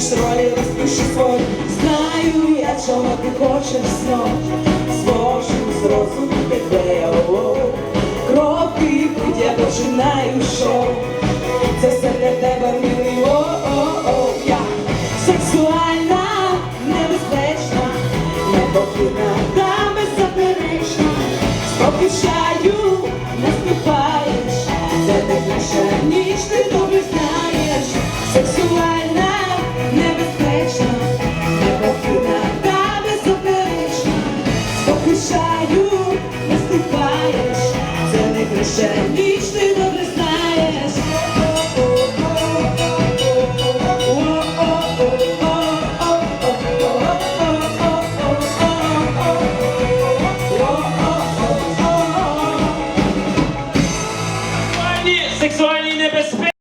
Між ролі розпишу свої Знаю я, чого ти хочеш знов. Зможу зрозуміти де я Кроки путь я починаю шоу Це все для тебе милий о-о-о. Я сексуальна, небезпечна, непохитна та беззаперечна. Спокушаю, не співаєш Це так наша ніч, ти добре знаєш. Сексуальна втикаєш, це не крише, ніч ти добре знаєш. Сексуальні